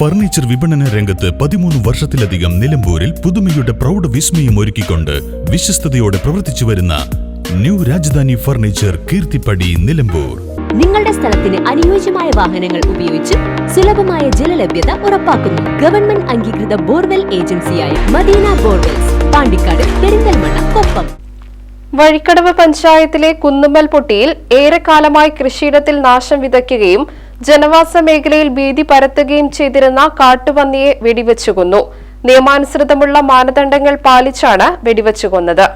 Furniture വിപണന രംഗത്ത് പതിമൂന്ന് വർഷത്തിലധികം നിലമ്പൂരിൽ പുതുമയുടെ പ്രൗഢ വിസ്മയം ഒരുക്കിക്കൊണ്ട് വിശ്വസ്തയോടെ പ്രവർത്തിച്ചു വരുന്ന ന്യൂ രാജധാനി ഫർണിച്ചർ കീർത്തിപ്പടി നിലമ്പൂർ. നിങ്ങളുടെ സ്ഥലത്തിന് അനുയോജ്യമായ വാഹനങ്ങൾ ഉപയോഗിച്ച് സുലഭമായ ജലലഭ്യത ഉറപ്പാക്കുന്നു. ഗവൺമെന്റ് അംഗീകൃത ബോർവെൽ ഏജൻസിയായ മദീന ബോർവെൽസ് പാണ്ടിക്കാട് പെരിന്തൽമണ്ണ കൊപ്പം. വഴിക്കടവ് പഞ്ചായത്തിലെ കുന്നുമ്മൽ പൊട്ടിയിൽ ഏറെക്കാലമായി കൃഷിയിടത്തിൽ നാശം വിതയ്ക്കുകയും ജനവാസ മേഖലയിൽ ഭീതി പരത്തുകയും ചെയ്തിരുന്ന കാട്ടുപന്നിയെ വെടിവെച്ചു കൊന്നു. നിയമാനുസൃതമുള്ള മാനദണ്ഡങ്ങൾ പാലിച്ചാണ് വെടിവെച്ചു കൊന്നത്.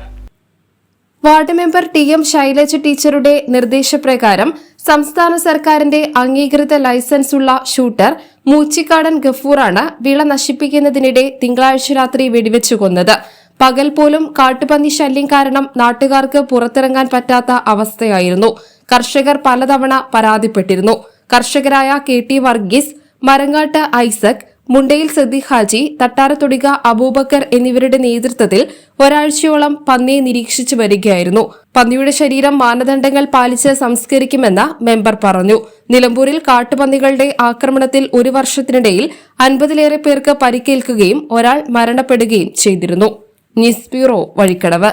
Ward member T M Shailaja ടീച്ചറുടെ നിർദ്ദേശപ്രകാരം സംസ്ഥാന സർക്കാരിന്റെ അംഗീകൃത ലൈസൻസ് ഉള്ള ഷൂട്ടർ മൂച്ചിക്കാടൻ ഗഫൂറാണ് വിള നശിപ്പിക്കുന്നതിനിടെ തിങ്കളാഴ്ച രാത്രി വെടിവെച്ചു കൊന്നത്. പകൽ പോലും കാട്ടുപന്നി ശല്യം കാരണം നാട്ടുകാർക്ക് പുറത്തിറങ്ങാൻ പറ്റാത്ത അവസ്ഥയായിരുന്നു. കർഷകർ പലതവണ പരാതിപ്പെട്ടിരുന്നു. കർഷകരായ കെ ടി വർഗീസ് മരങ്ങാട്ട് ഐസക് മുണ്ടയിൽ സദി ഹാജി തട്ടാരത്തൊടിക അബൂബക്കർ എന്നിവരുടെ നേതൃത്വത്തിൽ ഒരാഴ്ചയോളം പന്നിയെ നിരീക്ഷിച്ചു വരികയായിരുന്നു. പന്നിയുടെ ശരീരം മാനദണ്ഡങ്ങൾ പാലിച്ച് സംസ്കരിക്കുമെന്ന് മെമ്പർ പറഞ്ഞു. നിലമ്പൂരിൽ കാട്ടുപന്നികളുടെ ആക്രമണത്തിൽ ഒരു വർഷത്തിനിടയിൽ അൻപതിലേറെ പേർക്ക് പരിക്കേൽക്കുകയും ഒരാൾ മരണപ്പെടുകയും ചെയ്തിരുന്നു. News bureau Vazhikkadavu.